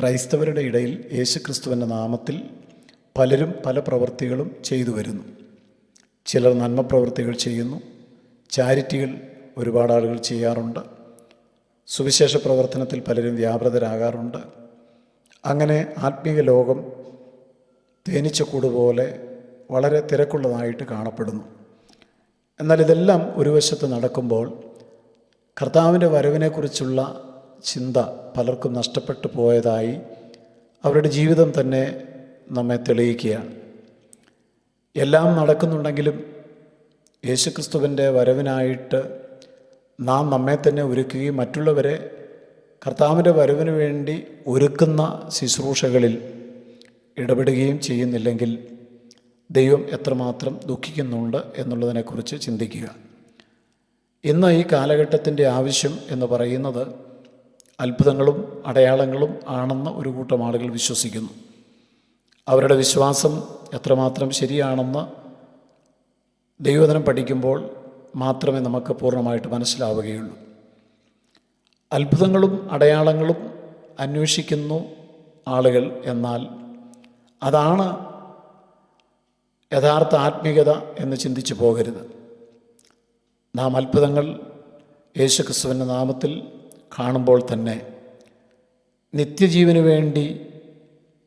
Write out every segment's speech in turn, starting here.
ക്രൈസ്തവരുടെ ഇടയിൽ യേശുക്രിസ്തുവിന്റെ നാമത്തിൽ പലരും പല പ്രവൃത്തികളും ചെയ്തു വരുന്നു. ചിലർ നന്മ പ്രവൃത്തികൾ ചെയ്യുന്നു. ചാരിറ്റികൾ ഒരുപാട് ആളുകൾ ചെയ്യാറുണ്ട്. സുവിശേഷ പ്രവർത്തനത്തിൽ പലരും വ്യാപൃതരാകാറുണ്ട്. അങ്ങനെ ആത്മീയ ലോകം തേനിച്ച കൂടുപോലെ വളരെ തിരക്കുള്ളതായിട്ട് കാണപ്പെടുന്നു. എന്നാൽ ഇതെല്ലാം ഒരു വശത്ത് നടക്കുമ്പോൾ കർത്താവിന്റെ വരവിനെക്കുറിച്ചുള്ള ചിന്ത പലർക്കും നഷ്ടപ്പെട്ടു പോയതായി അവരുടെ ജീവിതം തന്നെ നമ്മെ തെളിയിക്കുകയാണ്. എല്ലാം നടക്കുന്നുണ്ടെങ്കിലും യേശുക്രിസ്തുവിന്റെ വരവിനായിട്ട് നാം നമ്മെ തന്നെ ഒരുക്കുകയും മറ്റുള്ളവരെ കർത്താവിന്റെ വരവിന് വേണ്ടി ഒരുക്കുന്ന ശുശ്രൂഷകളിൽ ഇടപെടുകയും ചെയ്യുന്നില്ലെങ്കിൽ ദൈവം എത്രമാത്രം ദുഃഖിക്കുന്നുണ്ട് എന്നുള്ളതിനെക്കുറിച്ച് ചിന്തിക്കുക. ഇന്ന് ഈ കാലഘട്ടത്തിന്റെ ആവശ്യം എന്ന് പറയുന്നത് അത്ഭുതങ്ങളും അടയാളങ്ങളും ആണെന്ന് ഒരു കൂട്ടം ആളുകൾ വിശ്വസിക്കുന്നു. അവരുടെ വിശ്വാസം എത്രമാത്രം ശരിയാണെന്ന് ദൈവദനം പഠിക്കുമ്പോൾ മാത്രമേ നമുക്ക് പൂർണമായിട്ട് മനസ്സിലാവുകയുള്ളൂ. അത്ഭുതങ്ങളും അടയാളങ്ങളും അന്വേഷിക്കുന്നു ആളുകൾ എന്നാൽ അതാണ് യഥാർത്ഥ ആത്മീയത എന്ന് ചിന്തിച്ചു പോകരുത്. നാം അത്ഭുതങ്ങൾ യേശുക്രിസ്തുവിന്റെ നാമത്തിൽ കാണുമ്പോൾ തന്നെ നിത്യജീവന് വേണ്ടി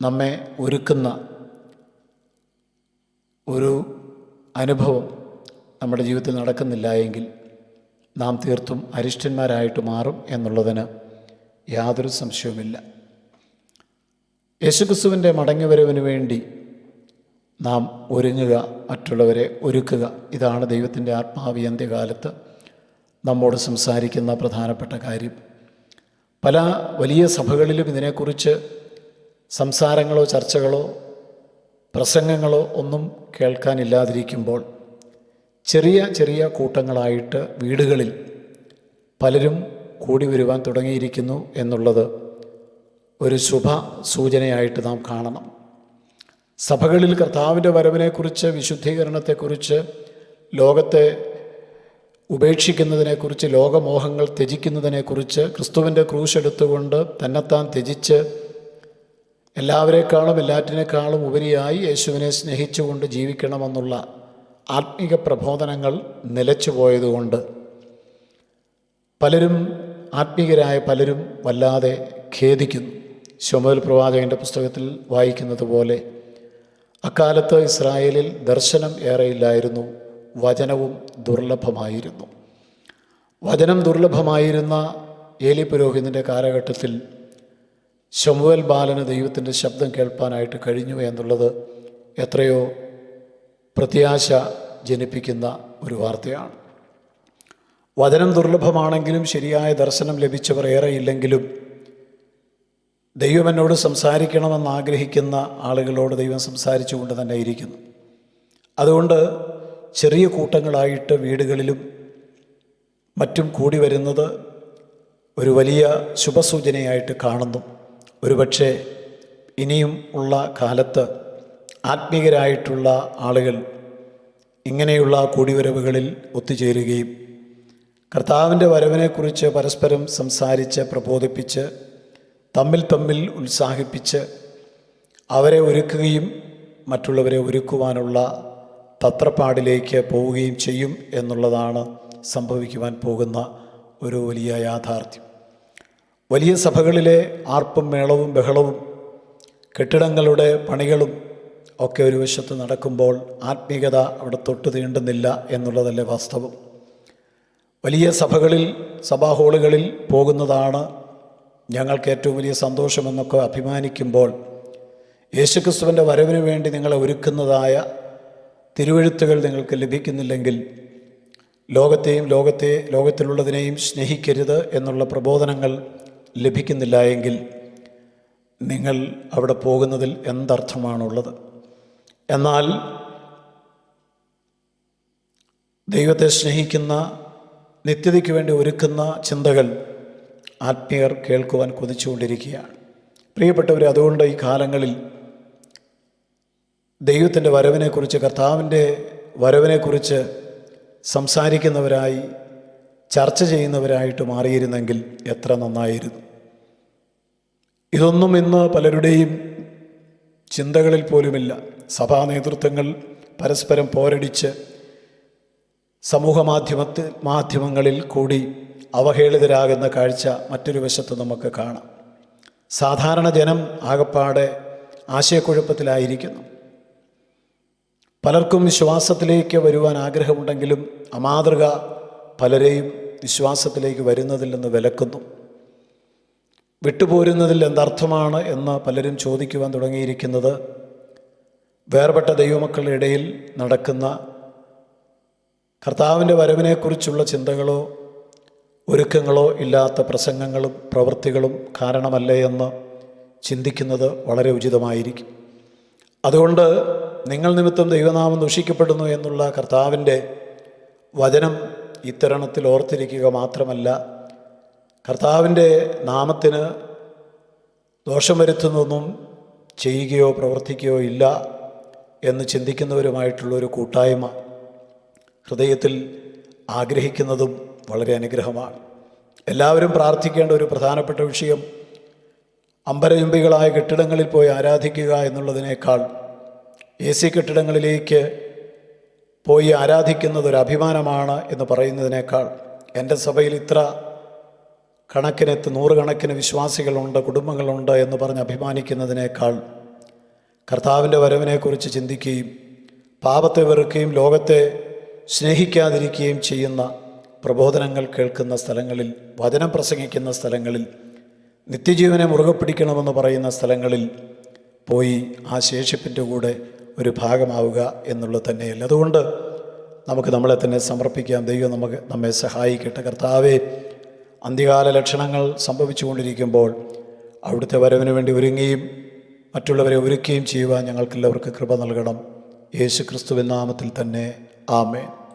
നമ്മെ ഒരുക്കുന്ന ഒരു അനുഭവം നമ്മുടെ ജീവിതത്തിൽ നടക്കുന്നില്ല എങ്കിൽ നാം തീർത്തും അരിഷ്ടന്മാരായിട്ട് മാറും എന്നുള്ളതിന് യാതൊരു സംശയവുമില്ല. യേശുക്രിസ്തുവിന്റെ മടങ്ങിവരവിന് വേണ്ടി നാം ഒരുങ്ങുക മറ്റുള്ളവരെ ഒരുക്കുക. ഇതാണ് ദൈവത്തിന്റെ ആത്മാവി അന്ത്യകാലത്ത് നമ്മോട് സംസാരിക്കുന്ന പ്രധാനപ്പെട്ട കാര്യം. പല വലിയ സഭകളിലും ഇതിനെക്കുറിച്ച് സംസാരങ്ങളോ ചർച്ചകളോ പ്രസംഗങ്ങളോ ഒന്നും കേൾക്കാനില്ലാതിരിക്കുമ്പോൾ ചെറിയ ചെറിയ കൂട്ടങ്ങളായിട്ട് വീടുകളിൽ പലരും കൂടി വരുവാൻ തുടങ്ങിയിരിക്കുന്നു എന്നുള്ളത് ഒരു ശുഭ സൂചനയായിട്ട് നാം കാണണം. സഭകളിൽ കർത്താവിന്റെ വരവിനെക്കുറിച്ച് വിശുദ്ധീകരണത്തെക്കുറിച്ച് ലോകത്തെ ഉപേക്ഷിക്കുന്നതിനെക്കുറിച്ച് ലോകമോഹങ്ങൾ ത്യജിക്കുന്നതിനെക്കുറിച്ച് ക്രിസ്തുവിന്റെ ക്രൂശ് എടുത്തുകൊണ്ട് തന്നെത്താൻ ത്യജിച്ച് എല്ലാവരെക്കാളും എല്ലാറ്റിനേക്കാളും ഉപരിയായി യേശുവിനെ സ്നേഹിച്ചുകൊണ്ട് ജീവിക്കണമെന്നുള്ള ആത്മീക പ്രബോധനങ്ങൾ നിലച്ചു പോയതുകൊണ്ട് പലരും ആത്മീകരായ പലരും വല്ലാതെ ഖേദിക്കുന്നു. ശമുൽ പ്രവാചകന്റെ പുസ്തകത്തിൽ വായിക്കുന്നത് പോലെ അക്കാലത്ത് ഇസ്രായേലിൽ ദർശനം ഏറെയില്ലായിരുന്നു വചനവും ദുർലഭമായിരുന്നു. വചനം ദുർലഭമായിരുന്ന ഏലി പുരോഹിതന്റെ കാലഘട്ടത്തിൽ ശമുവൽ ബാലന് ദൈവത്തിന്റെ ശബ്ദം കേൾപ്പാനായിട്ട് കഴിഞ്ഞു എന്നുള്ളത് എത്രയോ പ്രത്യാശ ജനിപ്പിക്കുന്ന ഒരു വാർത്തയാണ്. വചനം ദുർലഭമാണെങ്കിലും ശരിയായ ദർശനം ലഭിച്ചവർ ഏറെയില്ലെങ്കിലും ദൈവം എന്നോട് സംസാരിക്കണമെന്ന് ആഗ്രഹിക്കുന്ന ആളുകളോട് ദൈവം സംസാരിച്ചുകൊണ്ട് തന്നെ ഇരിക്കുന്നു. അതുകൊണ്ട് ചെറിയ കൂട്ടങ്ങളായിട്ട് വീടുകളിലും മറ്റും കൂടി വരുന്നത് ഒരു വലിയ ശുഭസൂചനയായിട്ട് കാണുന്നു. ഒരുപക്ഷെ ഇനിയും ഉള്ള കാലത്ത് ആത്മീകരായിട്ടുള്ള ആളുകൾ ഇങ്ങനെയുള്ള കൂടിവരവുകളിൽ ഒത്തുചേരുകയും കർത്താവിന്റെ വരവിനെക്കുറിച്ച് പരസ്പരം സംസാരിച്ച് പ്രബോധിപ്പിച്ച് തമ്മിൽ തമ്മിൽ ഉത്സാഹിപ്പിച്ച് അവരെ ഒരുക്കുകയും മറ്റുള്ളവരെ ഒരുക്കുവാനുള്ള തത്രപ്പാടിലേക്ക് പോവുകയും ചെയ്യും എന്നുള്ളതാണ് സംഭവിക്കുവാൻ പോകുന്ന ഒരു വലിയ യാഥാർത്ഥ്യം. വലിയ സഭകളിലെ ആർപ്പും മേളവും ബഹളവും കെട്ടിടങ്ങളുടെ പണികളും ഒക്കെ ഒരു വശത്ത് നടക്കുമ്പോൾ ആത്മീയത അവിടെ തൊട്ട് തീണ്ടുന്നില്ല എന്നുള്ളതല്ലേ വാസ്തവം. വലിയ സഭകളിൽ സഭാ ഹാളുകളിൽ പോകുന്നതാണ് ഞങ്ങൾക്ക് ഏറ്റവും വലിയ സന്തോഷമെന്നൊക്കെ അഭിമാനിക്കുമ്പോൾ യേശുക്രിസ്തുവിന്റെ വരവിന് വേണ്ടി നിങ്ങളെ ഒരുക്കുന്നതായ തിരുവഴുത്തുകൾ നിങ്ങൾക്ക് ലഭിക്കുന്നില്ലെങ്കിൽ ലോകത്തെയും ലോകത്തെ ലോകത്തിലുള്ളതിനെയും സ്നേഹിക്കരുത് എന്നുള്ള പ്രബോധനങ്ങൾ ലഭിക്കുന്നില്ല എങ്കിൽ നിങ്ങൾ അവിടെ പോകുന്നതിൽ എന്തർത്ഥമാണുള്ളത്? എന്നാൽ ദൈവത്തെ സ്നേഹിക്കുന്ന നിത്യതയ്ക്ക് വേണ്ടി ഒരുക്കുന്ന ചിന്തകൾ ആത്മീയർ കേൾക്കുവാൻ കൊതിച്ചുകൊണ്ടിരിക്കുകയാണ്. പ്രിയപ്പെട്ടവർ അതുകൊണ്ട് ഈ കാലങ്ങളിൽ ദൈവത്തിന്റെ വരവിനെക്കുറിച്ച് കർത്താവിന്റെ വരവിനെക്കുറിച്ച് സംസാരിക്കുന്നവരായി ചർച്ച ചെയ്യുന്നവരായിട്ട് മാറിയിരുന്നെങ്കിൽ എത്ര നന്നായിരുന്നു. ഇതൊന്നും ഇന്ന് പലരുടെയും ചിന്തകളിൽ പോലുമില്ല. സഭാ നേതൃത്വങ്ങൾ പരസ്പരം പോരടിച്ച് സമൂഹ മാധ്യമത്തിൽ മാധ്യമങ്ങളിൽ കൂടി അവഹേളിതരാകുന്ന കാഴ്ച മറ്റൊരു വശത്ത് നമുക്ക് കാണാം. സാധാരണ ജനം ആകപ്പാടെ ആശയക്കുഴപ്പത്തിലായിരിക്കുന്നു. പലർക്കും വിശ്വാസത്തിലേക്ക് വരുവാൻ ആഗ്രഹമുണ്ടെങ്കിലും അമാതൃക പലരെയും വിശ്വാസത്തിലേക്ക് വരുന്നതിൽ നിന്ന് വിലക്കുന്നു. വിട്ടുപോരുന്നതിൽ എന്തർത്ഥമാണ് എന്ന് പലരും ചോദിക്കുവാൻ തുടങ്ങിയിരിക്കുന്നത്. വേർപെട്ട ദൈവമക്കളുടെ ഇടയിൽ നടക്കുന്ന കർത്താവിന്റെ വരവിനെക്കുറിച്ചുള്ള ചിന്തകളോ ഒരുക്കങ്ങളോ ഇല്ലാത്ത പ്രസംഗങ്ങളും പ്രവൃത്തികളും കാരണമല്ലേ എന്ന് ചിന്തിക്കുന്നത് വളരെ ഉചിതമായിരിക്കും. അതുകൊണ്ട് നിങ്ങൾ നിമിത്തം ദൈവനാമം ദൂഷിക്കപ്പെടുന്നു എന്നുള്ള കർത്താവിന്റെ വചനം ഇത്തരണത്തിൽ ഓർത്തിരിക്കുക മാത്രമല്ല കർത്താവിന്റെ നാമത്തിന് ദോഷം വരുത്തുന്നതൊന്നും ചെയ്യുകയോ പ്രവർത്തിക്കുകയോ ഇല്ല എന്ന് ചിന്തിക്കുന്നവരുമായിട്ടുള്ള ഒരു കൂട്ടായ്മ ഹൃദയത്തിൽ ആഗ്രഹിക്കുന്നതും വളരെ അനുഗ്രഹമാണ്. എല്ലാവരും പ്രാർത്ഥിക്കേണ്ട ഒരു പ്രധാനപ്പെട്ട വിഷയം അമ്പരചുംബികളായ കെട്ടിടങ്ങളിൽ പോയി ആരാധിക്കുക എന്നുള്ളതിനേക്കാൾ എ സി കെട്ടിടങ്ങളിലേക്ക് പോയി ആരാധിക്കുന്നത് ഒരു അഭിമാനമാണ് എന്ന് പറയുന്നതിനേക്കാൾ എന്റെ സഭയിൽ ഇത്ര കണക്കിന് നൂറുകണക്കിന് വിശ്വാസികളുണ്ട് കുടുംബങ്ങളുണ്ട് എന്ന് പറഞ്ഞ് അഭിമാനിക്കുന്നതിനേക്കാൾ കർത്താവിന്റെ വരവിനെക്കുറിച്ച് ചിന്തിക്കുകയും പാപത്തെ വെറുക്കുകയും ലോകത്തെ സ്നേഹിക്കാതിരിക്കുകയും ചെയ്യുന്ന പ്രബോധനങ്ങൾ കേൾക്കുന്ന സ്ഥലങ്ങളിൽ വചനം പ്രസംഗിക്കുന്ന സ്ഥലങ്ങളിൽ നിത്യജീവനെ മുറുകെ പിടിക്കണമെന്ന് പറയുന്ന സ്ഥലങ്ങളിൽ പോയി ആ ശേഷിപ്പിന്റെ കൂടെ ഒരു ഭാഗമാവുക എന്നുള്ളത് തന്നെയല്ല. അതുകൊണ്ട് നമുക്ക് നമ്മളെ തന്നെ സമർപ്പിക്കാം. ദൈവം നമുക്ക് നമ്മെ സഹായിക്കട്ടെ. കർത്താവെ അന്ത്യകാല ലക്ഷണങ്ങൾ സംഭവിച്ചുകൊണ്ടിരിക്കുമ്പോൾ അവിടുത്തെ വരവിന് വേണ്ടി ഒരുങ്ങുകയും മറ്റുള്ളവരെ ഒരുക്കുകയും ചെയ്യുവാൻ ഞങ്ങൾക്കെല്ലാവർക്കും കൃപ നൽകണം. യേശു ക്രിസ്തുവിൻ നാമത്തിൽ തന്നെ. ആമേൻ.